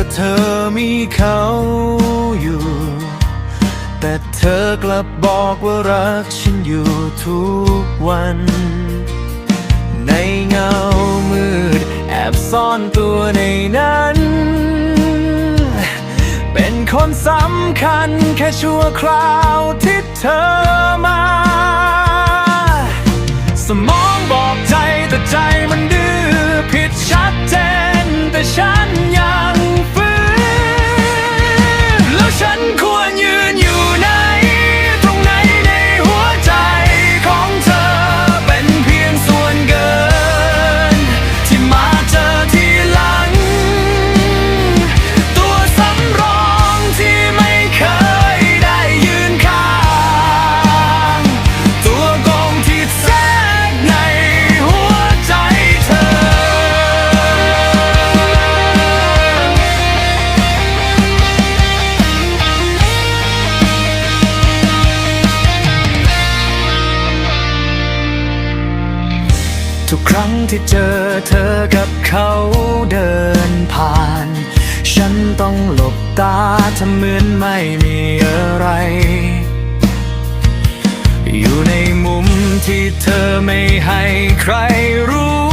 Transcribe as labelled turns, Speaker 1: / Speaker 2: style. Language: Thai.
Speaker 1: าเธอมีเขาอยู่ แต่เธอกลับบอกว่ารักฉันอยู่ทุกวัน ในเงามืด แอบซ่อนตัวในนั้น เป็นคนสำคัญแค่ชั่วคราวที่เธอ ทุกครั้งที่เจอเธอกับเขาเดินผ่าน ฉันต้องหลบตาทำเหมือนไม่มีอะไร อยู่ในมุมที่เธอไม่ให้ใครรู้